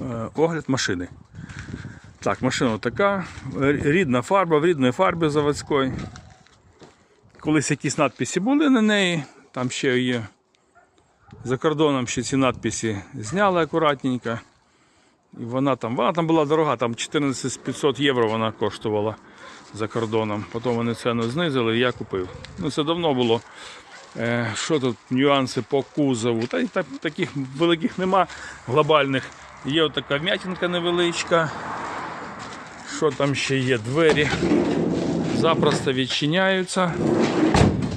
Е, Огляд машини. Так, машина така. Рідна фарба, в рідної фарбі заводської. Колись якісь надписи були на неї, там ще є. За кордоном ще ці надписи зняли акуратненько. І вона там, вона там була дорога, там 14 500 євро вона коштувала за кордоном. Потім вони ціну знизили і я купив. Ну це давно було. Е, що тут нюанси по кузову? Та й так, таких великих нема глобальних. Є отака вм'ятинка невеличка. Що там ще є? Двері запросто відчиняються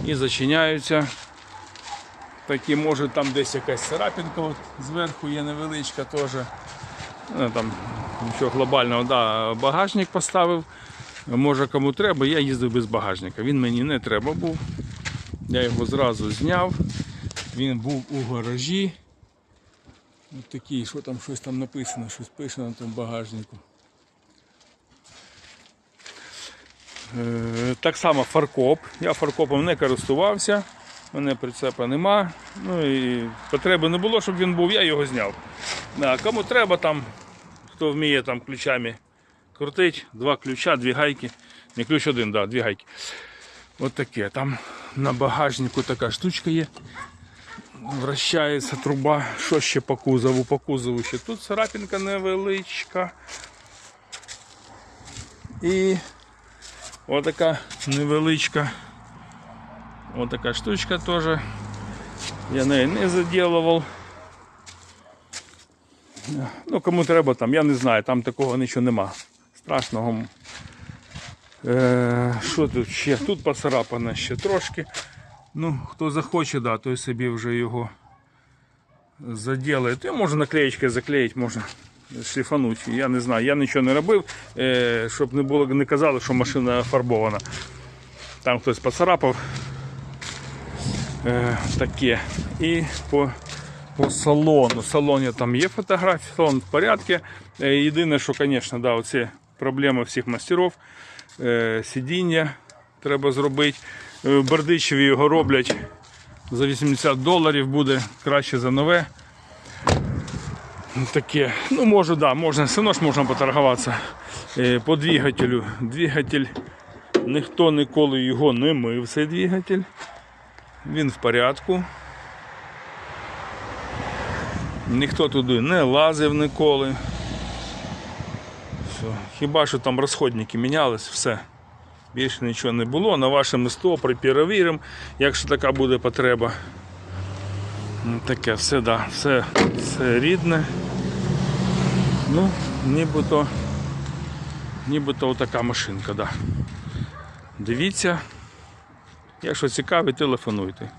і зачиняються. Такі може там десь якась царапинка от зверху є невеличка теж. Ну, там нічого глобального, да, багажник поставив. Може кому треба, я їздив без багажника. Він мені не треба був. Я його зразу зняв. Він був у гаражі. Ось такий, що там щось там написано, щось пише на тому багажнику. Е, Так само фаркоп. Я фаркопом не користувався, у мене прицепа нема. Ну і потреби не було, щоб він був, я його зняв. Да, кому треба там, хто вміє там ключами крутить, два ключа, дві гайки. Не ключ один, да, дві гайки. От таке. Там на багажнику така штучка є. Вращається труба. Що ще по кузову? По кузову ще тут царапинка невеличка. І отака невеличка. Отака штучка теж. Я неї не заділував. Ну, кому треба там, я не знаю, там такого нічого нема. Страшного. Е, що тут ще? Тут поцарапано ще трошки. Ну, хто захоче, да, той собі вже його заділає. То можна наклеєчкою заклеїти, можна шліфанути. Я не знаю, я нічого не робив, е, щоб не було, не казали, що машина фарбована. Там хтось поцарапав. Е, таке. І по, по салону. Салоні там є фотографії, салон в порядку. Е, єдине, що, звісно, да, оці проблеми всіх мастерів. Сидіння треба зробити. Е, В Бердичеві його роблять за 80 доларів, буде краще за нове. Таке. Ну, може, да, можна, все одно ж можна поторгуватися. Е, По двигателю. Двигатель, ніхто ніколи його не мив, цей двигатель. Він в порядку. Ніхто туди не лазив ніколи. Все. Хіба що там розходники мінялись, все. Більше нічого не було. На ваше місто перевіримо, якщо така буде потреба. Ну, таке, все, да, все, все рідне. Ну, нібито, нібито отака машинка, да. Дивіться. Якщо цікаві, телефонуйте.